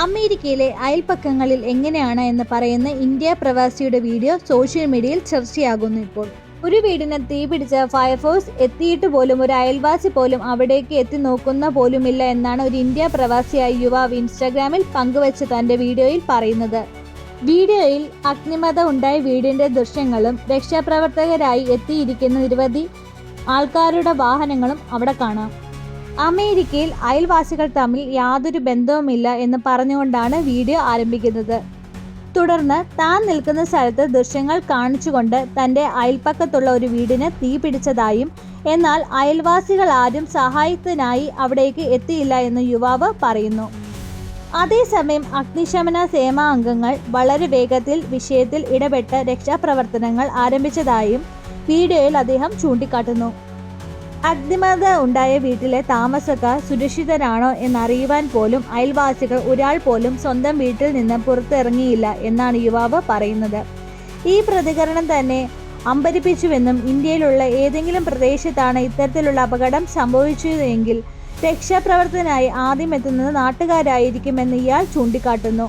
അമേരിക്കയിലെ അയൽപ്പക്കങ്ങളിൽ എങ്ങനെയാണ് എന്ന് പറയുന്ന ഇന്ത്യ പ്രവാസിയുടെ വീഡിയോ സോഷ്യൽ മീഡിയയിൽ ചർച്ചയാകുന്നു ഇപ്പോൾ. ഒരു വീടിന് തീ പിടിച്ച ഫയർഫോഴ്സ് എത്തിയിട്ട് പോലും ഒരു അയൽവാസി പോലും അവിടേക്ക് എത്തി നോക്കുന്ന പോലുമില്ല എന്നാണ് ഒരു ഇന്ത്യ പ്രവാസിയായ യുവാവ് ഇൻസ്റ്റാഗ്രാമിൽ പങ്കുവച്ച തന്റെ വീഡിയോയിൽ പറയുന്നത്. വീഡിയോയിൽ അഗ്നിമത ഉണ്ടായ വീടിന്റെ ദൃശ്യങ്ങളും രക്ഷാപ്രവർത്തകരായി എത്തിയിരിക്കുന്ന നിരവധി ആൾക്കാരുടെ വാഹനങ്ങളും അവിടെ കാണാം. അമേരിക്കയിൽ അയൽവാസികൾ തമ്മിൽ യാതൊരു ബന്ധവുമില്ല എന്ന് പറഞ്ഞുകൊണ്ടാണ് വീഡിയോ ആരംഭിക്കുന്നത്. തുടർന്ന് താൻ നിൽക്കുന്ന സ്ഥലത്ത് ദൃശ്യങ്ങൾ കാണിച്ചുകൊണ്ട് തന്റെ അയൽപ്പക്കത്തുള്ള ഒരു വീടിന് തീ പിടിച്ചതായും എന്നാൽ അയൽവാസികൾ ആരും സഹായത്തിനായി അവിടേക്ക് എത്തിയില്ല എന്ന് യുവാവ് പറയുന്നു. അതേസമയം അഗ്നിശമന സേനാ അംഗങ്ങൾ വളരെ വേഗത്തിൽ വിഷയത്തിൽ ഇടപെട്ട് രക്ഷാപ്രവർത്തനങ്ങൾ ആരംഭിച്ചതായും വീഡിയോയിൽ അദ്ദേഹം ചൂണ്ടിക്കാട്ടുന്നു. അഗ്നിമത ഉണ്ടായ വീട്ടിലെ താമസക്കാർ സുരക്ഷിതരാണോ എന്നറിയുവാൻ പോലും അയൽവാസികൾ ഒരാൾ പോലും സ്വന്തം വീട്ടിൽ നിന്ന് പുറത്തിറങ്ങിയില്ല എന്നാണ് യുവാവ് പറയുന്നത്. ഈ പ്രതികരണം തന്നെ അമ്പരിപ്പിച്ചുവെന്നും ഇന്ത്യയിലുള്ള ഏതെങ്കിലും പ്രദേശത്താണ് ഇത്തരത്തിലുള്ള അപകടം സംഭവിച്ചതെങ്കിൽ രക്ഷാപ്രവർത്തനായി ആദ്യം എത്തുന്നത് നാട്ടുകാരായിരിക്കുമെന്ന് ഇയാൾ ചൂണ്ടിക്കാട്ടുന്നു.